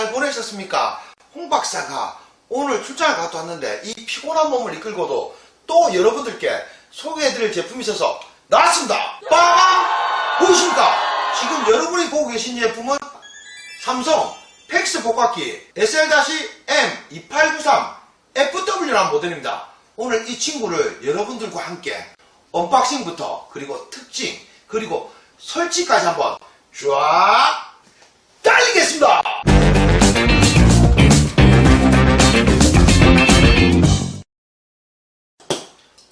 잘 보내셨습니까? 홍 박사가 오늘 출장을 갔다 왔는데 이 피곤한 몸을 이끌고도 또 여러분들께 소개해드릴 제품이 있어서 나왔습니다. 빠밤! 보이십니까? 지금 여러분이 보고 계신 제품은 삼성 팩스 복각기 SL-M2893 FW라는 모델입니다. 오늘 이 친구를 여러분들과 함께 언박싱부터 그리고 특징 그리고 설치까지 한번 쫙 달리겠습니다.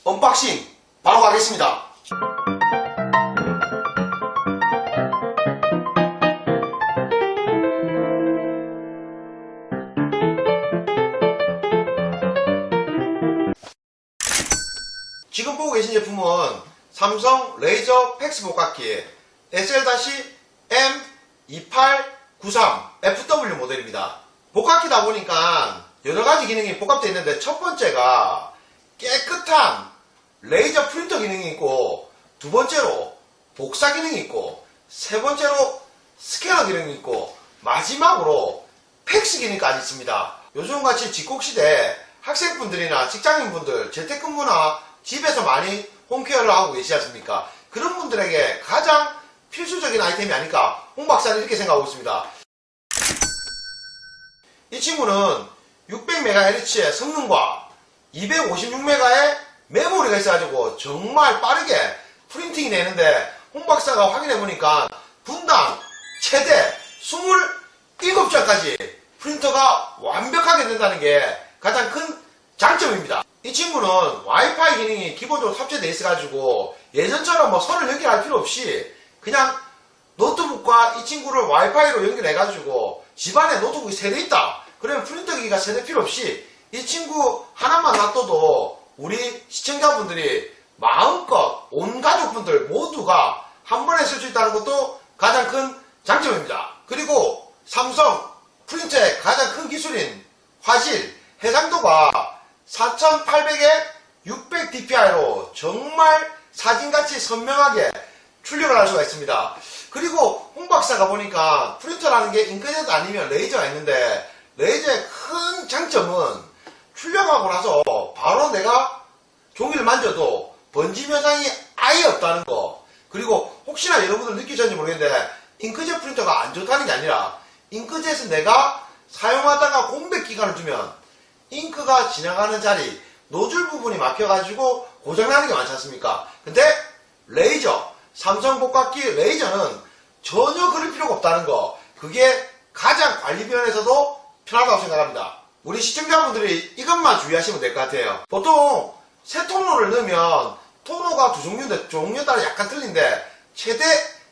언박싱 바로 가겠습니다. 지금 보고 계신 제품은 삼성 레이저 팩스 복각기 SL-M2893FW 모델입니다. 복각기다 보니까 여러 가지 기능이 복합되어 있는데 첫 번째가 깨끗한 레이저 프린터 기능이 있고 두 번째로 복사 기능이 있고 세 번째로 스캐너 기능이 있고 마지막으로 팩스 기능까지 있습니다. 요즘같이 직콕시대 학생분들이나 직장인분들 재택근무나 집에서 많이 홈케어를 하고 계시지 않습니까? 그런 분들에게 가장 필수적인 아이템이 아닐까 홍 박사는 이렇게 생각하고 있습니다. 이 친구는 600MHz의 성능과 256MB의 메모리가 있어가지고 정말 빠르게 프린팅이 되는데 홍 박사가 확인해보니까 분당 최대 27장까지 프린터가 완벽하게 된다는 게 가장 큰 장점입니다. 이 친구는 와이파이 기능이 기본적으로 탑재되어 있어가지고 예전처럼 뭐 선을 연결할 필요 없이 그냥 노트북과 이 친구를 와이파이로 연결해가지고 집안에 노트북이 세대 있다. 그러면 프린터 기기가 세대 필요 없이 이 친구 하나만 놔둬도 우리 시청자분들이 마음껏 온 가족분들 모두가 한 번에 쓸 수 있다는 것도 가장 큰 장점입니다. 그리고 삼성 프린터의 가장 큰 기술인 화질, 해상도가 4800에 600dpi로 정말 사진같이 선명하게 출력을 할 수가 있습니다. 그리고 홍 박사가 보니까 프린터라는 게 잉크젯 아니면 레이저가 있는데 레이저의 큰 장점은 출력하고 나서 바로 내가 종이를 만져도 번짐 현상이 아예 없다는 거. 그리고 혹시나 여러분들 느끼셨는지 모르겠는데 잉크젯 프린터가 안 좋다는 게 아니라 잉크젯은 내가 사용하다가 공백 기간을 두면 잉크가 지나가는 자리 노즐 부분이 막혀가지고 고장나는 게 많지 않습니까? 근데 레이저 삼성 복각기 레이저는 전혀 그럴 필요가 없다는 거 그게 가장 관리면에서도 편하다고 생각합니다. 우리 시청자분들이 이것만 주의하시면 될 것 같아요. 보통 새 토너를 넣으면 토너가 두 종류인데 종류에 따라 약간 틀린데 최대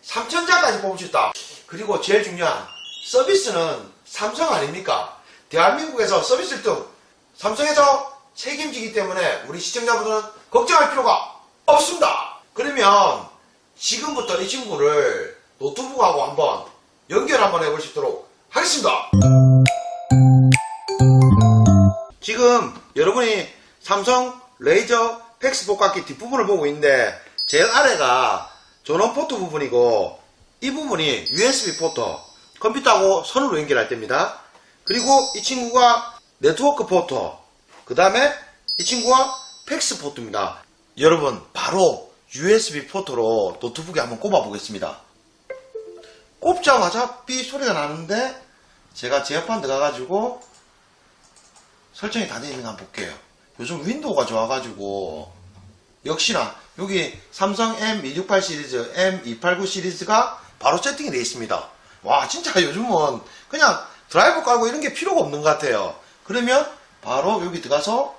3천장까지 뽑을 수 있다. 그리고 제일 중요한 서비스는 삼성 아닙니까? 대한민국에서 서비스 1등 삼성에서 책임지기 때문에 우리 시청자분들은 걱정할 필요가 없습니다. 그러면 지금부터 이 친구를 노트북하고 한번 연결 한번 해볼 수 있도록 하겠습니다. 지금 여러분이 삼성 레이저 팩스 복각기 뒷부분을 보고 있는데 제일 아래가 전원 포트 부분이고 이 부분이 USB 포트 컴퓨터하고 선으로 연결할 때입니다. 그리고 이 친구가 네트워크 포트 그 다음에 이 친구가 팩스 포트입니다. 여러분 바로 USB 포트로 노트북에 한번 꼽아 보겠습니다. 꼽자마자 삐 소리가 나는데 제가 제어판 들어가가지고 설정이 다 되어 있는 거 한번 볼게요. 요즘 윈도우가 좋아가지고 역시나 여기 삼성 M268 시리즈, M289 시리즈가 바로 세팅이 되어 있습니다. 와 진짜 요즘은 그냥 드라이버 깔고 이런 게 필요가 없는 것 같아요. 그러면 바로 여기 들어가서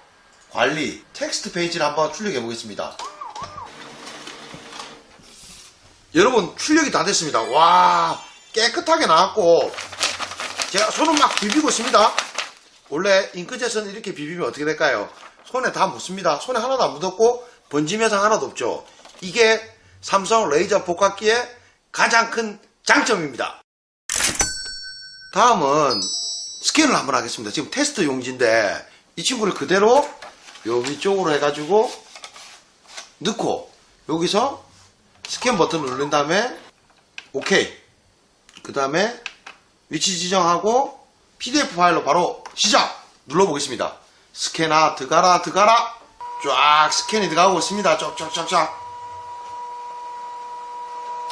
관리 텍스트 페이지를 한번 출력해 보겠습니다. 여러분 출력이 다 됐습니다. 와 깨끗하게 나왔고 제가 손은 막 비비고 있습니다. 원래 잉크젯은 이렇게 비비면 어떻게 될까요? 손에 다 묻습니다. 손에 하나도 안 묻었고 번짐 현상 하나도 없죠. 이게 삼성 레이저 복각기의 가장 큰 장점입니다. 다음은 스캔을 한번 하겠습니다. 지금 테스트 용지인데 이 친구를 그대로 요 위쪽으로 해가지고 넣고 여기서 스캔 버튼을 누른 다음에 오케이 그 다음에 위치 지정하고 PDF 파일로 바로 시작 눌러보겠습니다. 스캐나 들어가라 들어가라 쫙 스캔이 들어가고 있습니다. 쫙쫙쫙쫙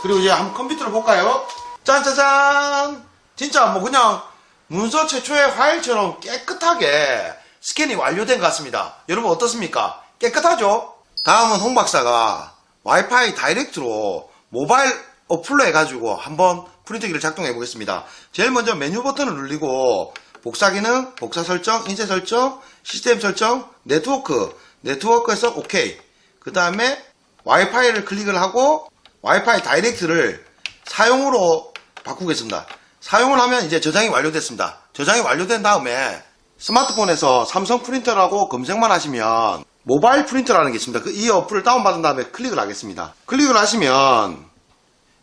그리고 이제 한번 컴퓨터를 볼까요? 짠짜잔! 진짜 뭐 그냥 문서 최초의 파일처럼 깨끗하게 스캔이 완료된 것 같습니다. 여러분 어떻습니까? 깨끗하죠? 다음은 홍 박사가 와이파이 다이렉트로 모바일 어플로 해가지고 한번 프린터기를 작동해 보겠습니다. 제일 먼저 메뉴 버튼을 누르고 복사 기능, 복사 설정, 인쇄 설정, 시스템 설정, 네트워크, 네트워크에서 OK. 그 다음에 와이파이를 클릭을 하고 와이파이 다이렉트를 사용으로 바꾸겠습니다. 사용을 하면 이제 저장이 완료됐습니다. 저장이 완료된 다음에 스마트폰에서 삼성 프린터라고 검색만 하시면 모바일 프린터라는 게 있습니다. 그 이 어플을 다운받은 다음에 클릭을 하겠습니다. 클릭을 하시면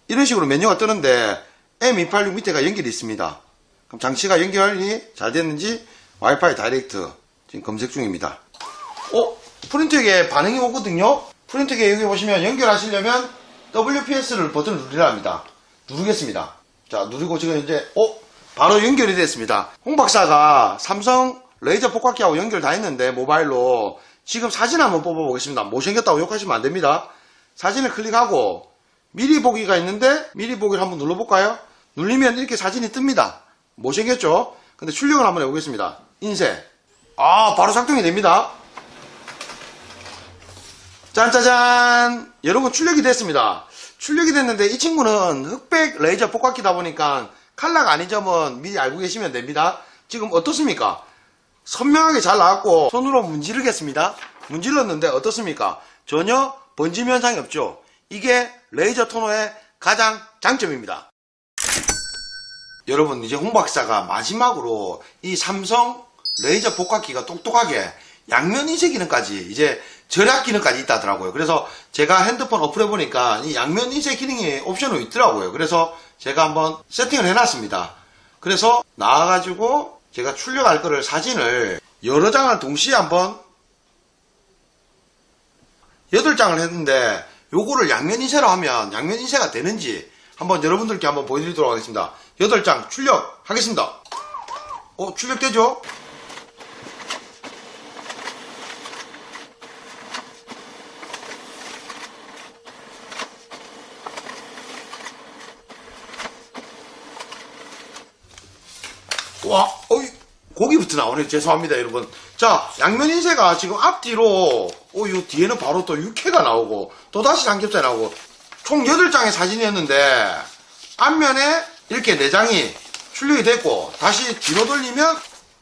이런 식으로 메뉴가 뜨는데 M286 밑에가 연결이 있습니다. 그럼 장치가 연결이 잘 됐는지 와이파이 다이렉트 지금 검색 중입니다. 어? 프린터기에 반응이 오거든요? 프린터기에 여기 보시면 연결하시려면 WPS를 버튼을 누르려 합니다. 누르겠습니다. 자, 누르고 지금 이제, 어? 바로 연결이 됐습니다. 홍 박사가 삼성 레이저 복각기하고 연결 다 했는데, 모바일로. 지금 사진 한번 뽑아보겠습니다. 못생겼다고 욕하시면 안 됩니다. 사진을 클릭하고, 미리 보기가 있는데, 미리 보기를 한번 눌러볼까요? 눌리면 이렇게 사진이 뜹니다. 못생겼죠? 근데 출력을 한번 해보겠습니다. 인쇄. 아, 바로 작동이 됩니다. 짠짜잔! 여러분 출력이 됐습니다. 출력이 됐는데 이 친구는 흑백 레이저 복각기다 보니까 칼라가 아닌 점은 미리 알고 계시면 됩니다. 지금 어떻습니까? 선명하게 잘 나왔고 손으로 문지르겠습니다. 문질렀는데 어떻습니까? 전혀 번짐 현상이 없죠. 이게 레이저 토너의 가장 장점입니다. 여러분 이제 홍 박사가 마지막으로 이 삼성 레이저 복각기가 똑똑하게 양면 인쇄 기능까지 이제 절약 기능까지 있다더라고요. 그래서 제가 핸드폰 어플해 보니까 이 양면 인쇄 기능이 옵션으로 있더라고요. 그래서 제가 한번 세팅을 해놨습니다. 그래서 나와가지고 제가 출력할 거를 사진을 여러 장을 동시에 한번 8장을 했는데 요거를 양면 인쇄로 하면 양면 인쇄가 되는지 한번 여러분들께 한번 보여드리도록 하겠습니다. 8장 출력하겠습니다. 어, 출력되죠? 와, 어이, 고기부터 나오네. 죄송합니다, 여러분. 자, 양면 인쇄가 지금 앞뒤로, 어, 요 뒤에는 바로 또 육회가 나오고, 또 다시 삼겹살 나오고, 총 8장의 사진이었는데, 앞면에 이렇게 4장이 출력이 됐고, 다시 뒤로 돌리면,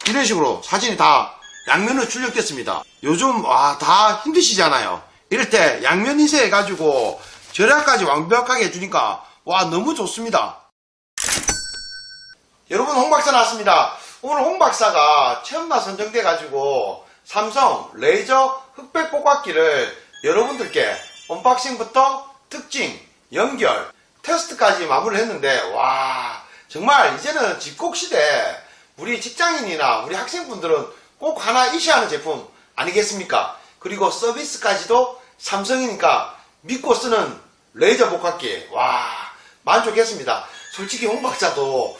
이런 식으로 사진이 다 양면으로 출력됐습니다. 요즘, 와, 다 힘드시잖아요. 이럴 때 양면 인쇄 해 가지고, 절약까지 완벽하게 해주니까, 와, 너무 좋습니다. 여러분 홍 박사 나왔습니다. 오늘 홍 박사가 체험나 선정돼 가지고 삼성 레이저 흑백 복각기를 여러분들께 언박싱부터 특징, 연결, 테스트까지 마무리를 했는데 와 정말 이제는 집콕 시대 우리 직장인이나 우리 학생분들은 꼭 하나 이셔야 하는 제품 아니겠습니까? 그리고 서비스까지도 삼성이니까 믿고 쓰는 레이저 복각기 와 만족했습니다. 솔직히 홍 박사도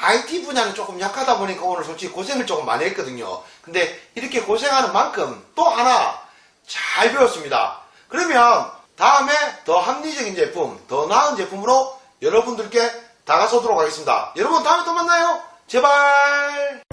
IT 분야는 조금 약하다 보니까 오늘 솔직히 고생을 조금 많이 했거든요. 근데 이렇게 고생하는 만큼 또 하나 잘 배웠습니다. 그러면 다음에 더 합리적인 제품, 더 나은 제품으로 여러분들께 다가서도록 하겠습니다. 여러분 다음에 또 만나요. 제발.